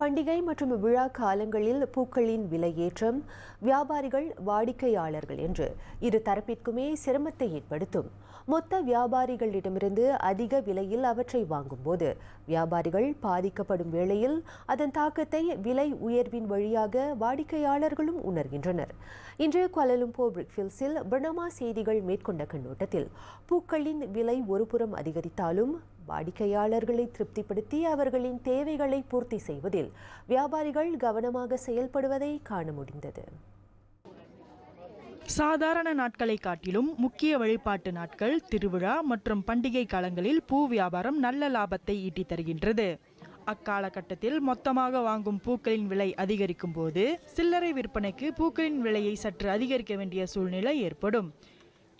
பண்டிகை மற்றும் விழா காலங்களில் பூக்களின் விலையேற்றம் வியாபாரிகள் வாடிக்கையாளர்கள் என்று இரு தரப்பிற்குமே சிரமத்தை ஏற்படுத்தும். மொத்த வியாபாரிகளிடமிருந்து அதிக விலையில் அவற்றை வாங்கும்போது வியாபாரிகள் பாதிக்கப்படும் வேளையில் அதன் தாக்கத்தை விலை உயர்வின் வழியாக வாடிக்கையாளர்களும் உணர்கின்றனர். இன்று குவாலலும்பூர் பிரிக்ஃபில்ஸில் பிரணமா செய்திகள் மேற்கொண்ட கண்ணோட்டத்தில் பூக்களின் விலை ஒருபுறம் அதிகரித்தாலும் வாடிக்கையாளர்களை திருப்திப்படுத்தி அவர்களின் தேவைகளை பூர்த்தி செய்வதில் வியாபாரிகள் கவனமாக செயல்படுவதை காண முடிந்தது. சாதாரண நாட்களை காட்டிலும் முக்கிய வழிபாட்டு நாட்கள் திருவிழா மற்றும் பண்டிகை காலங்களில் பூ வியாபாரம் நல்ல லாபத்தை ஈட்டி தருகின்றது. அக்காலகட்டத்தில் மொத்தமாக வாங்கும் பூக்களின் விலை அதிகரிக்கும் போது சில்லறை விற்பனைக்கு பூக்களின் விலையை சற்று அதிகரிக்க வேண்டிய சூழ்நிலை ஏற்படும்.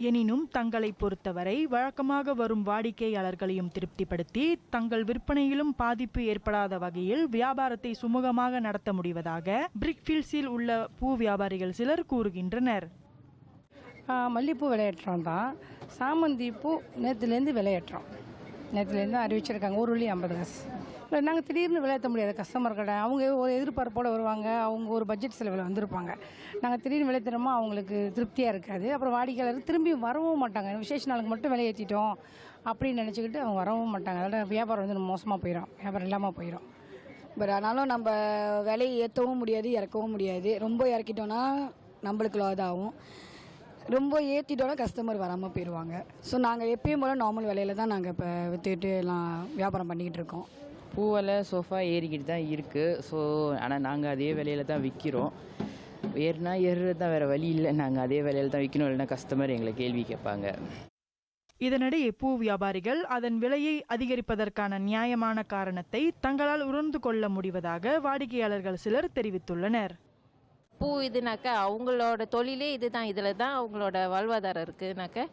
எனினும் தங்களை பொறுத்தவரை வழக்கமாக வரும் வாடிக்கையாளர்களையும் திருப்திப்படுத்தி தங்கள் விற்பனையிலும் பாதிப்பு ஏற்படாத வகையில் வியாபாரத்தை சுமூகமாக நடத்த முடிவதாக பிரிக்ஃபீல்ட்ஸில் உள்ள பூ வியாபாரிகள் சிலர் கூறுகின்றனர். மல்லிகைப்பூ விளையாட்டுறோம் தான். சாமந்தி பூ நேற்றுலேருந்து விளையாட்டுறோம் நேற்றுலேருந்து அறிவிச்சிருக்காங்க. ஒரு வழி ஐம்பது காசு. இல்லை நாங்கள் திடீர்னு விளையாட முடியாது கஸ்டமர் கடை அவங்க ஒரு எதிர்பார்ப்போடு வருவாங்க. அவங்க ஒரு பட்ஜெட் செலவில் வந்திருப்பாங்க. நாங்கள் திடீர்னு விளையாடுறோமோ அவங்களுக்கு திருப்தியாக இருக்காது. அப்புறம் வாடிக்கையாளர் திரும்பி வரவும் மாட்டாங்க. விசேஷ நாளுக்கு மட்டும் விலையேற்றிட்டோம் அப்படின்னு நினச்சிக்கிட்டு அவங்க வரவும் மாட்டாங்க. அதோட வியாபாரம் வந்து மோசமாக போயிடும் வியாபாரம் இல்லாமல் போயிடும் பட் ஆனாலும் நம்ம விலையை ஏற்றவும் முடியாது இறக்கவும் முடியாது. ரொம்ப இறக்கிட்டோன்னா நம்மளுக்கு லாஸ் ஆகும். ரொம்ப ஏற்றிட்டோன்னா கஸ்டமர் வராமல் போயிடுவாங்க ஸோ நாங்கள் எப்பயும் போல் நார்மல் விலையில தான் நாங்கள் இப்போ விற்றுட்டு எல்லாம் வியாபாரம் பண்ணிக்கிட்டு இருக்கோம். பூவலை சோஃபா ஏறிக்கிட்டு தான் இருக்குது ஸோ ஆனால் நாங்கள் அதே விலையில தான் விற்கிறோம் ஏறினா ஏறுறது தான் வேறு வழி இல்லை. நாங்கள் அதே விலையில தான் விற்கணும் இல்லைன்னா கஸ்டமர் எங்களை கேள்வி கேட்பாங்க. இதனிடையே பூ வியாபாரிகள் அதன் விலையை அதிகரிப்பதற்கான நியாயமான காரணத்தை தங்களால் உணர்ந்து கொள்ள முடிவதாக வாடிக்கையாளர்கள் சிலர் தெரிவித்துள்ளனர். பூ இதுனாக்கா அவங்களோட தொழிலே இதுதான். இதில் தான் அவங்களோட வாழ்வாதாரம் இருக்குதுனாக்க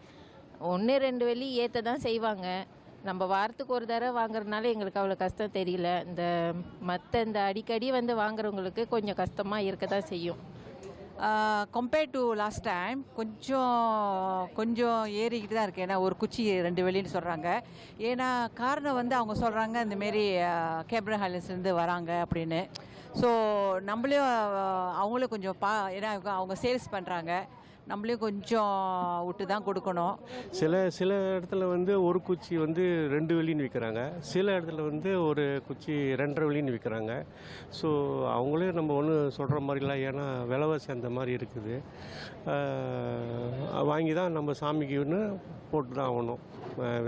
ஒன்று ரெண்டு வெள்ளி ஏற்ற தான் செய்வாங்க. நம்ம வாரத்துக்கு ஒரு தடவை வாங்குறதுனால எங்களுக்கு அவ்வளோ கஷ்டம் தெரியல. இந்த மற்ற இந்த அடிக்கடி வந்து வாங்குறவங்களுக்கு கொஞ்சம் கஷ்டமாக இருக்க தான் செய்யும். கம்பேர் டு லாஸ்ட் டைம் கொஞ்சம் கொஞ்சம் ஏறிக்கிட்டு தான் இருக்குது ஏன்னா ஒரு குச்சி ரெண்டு வெளின்னு சொல்கிறாங்க ஏன்னா காரணம் வந்து அவங்க சொல்கிறாங்க இந்தமாரி கேப்ரன் ஹாலன்ஸ்லேருந்து வராங்க அப்படின்னு. ஸோ நம்மளையும் அவங்களும் கொஞ்சம் பா ஏன்னா அவங்க சேல்ஸ் பண்ணுறாங்க நம்மளையும் கொஞ்சம் விட்டு தான் கொடுக்கணும். சில சில இடத்துல வந்து ஒரு குச்சி வந்து ரெண்டு வெள்ளின்னு விற்கிறாங்க சில இடத்துல வந்து ஒரு குச்சி ரெண்டரை வெள்ளின்னு விற்கிறாங்க ஸோ அவங்களே நம்ம ஒன்றும் சொல்கிற மாதிரிலாம் ஏன்னா விலைவாசி அந்த மாதிரி இருக்குது. வாங்கி தான் நம்ம சாமிக்கு ஒன்று போட்டு தான் ஆகணும்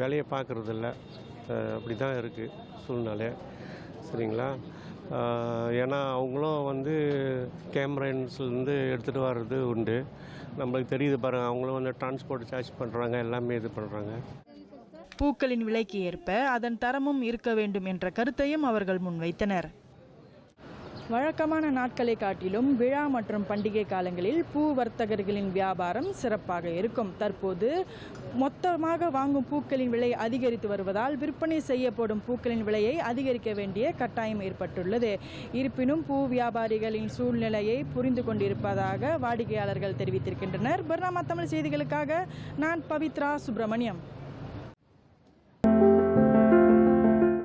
விலையை பார்க்குறதில்ல. அப்படி தான் இருக்குது சூழ்நிலை. சரிங்களா? ஏன்னா அவங்களும் வந்து கேமரன்ஸ்லேருந்து எடுத்துகிட்டு வர்றது உண்டு. நம்மளுக்கு தெரியுது பாருங்கள் அவங்களும் வந்து டிரான்ஸ்போர்ட் சார்ஜ் பண்ணுறாங்க எல்லாமே இது பண்ணுறாங்க பூக்களின் விலைக்கு ஏற்ப அதன் தரமும் இருக்க வேண்டும் என்ற கருத்தையும் அவர்கள் முன்வைத்தனர். வழக்கமான நாட்களை காட்டிலும் விழா மற்றும் பண்டிகை காலங்களில் பூ வர்த்தகர்களின் வியாபாரம் சிறப்பாக இருக்கும். தற்போது மொத்தமாக வாங்கும் பூக்களின் விலை அதிகரித்து வருவதால் விற்பனை செய்யப்படும் பூக்களின் விலையை அதிகரிக்க வேண்டிய கட்டாயம் ஏற்பட்டுள்ளது. இருப்பினும் பூ வியாபாரிகளின் சூழ்நிலையை புரிந்து கொண்டிருப்பதாக வாடிக்கையாளர்கள் தெரிவித்திருக்கின்றனர். பர்ணாமா தமிழ் செய்திகளுக்காக நான் பவித்ரா சுப்பிரமணியம்.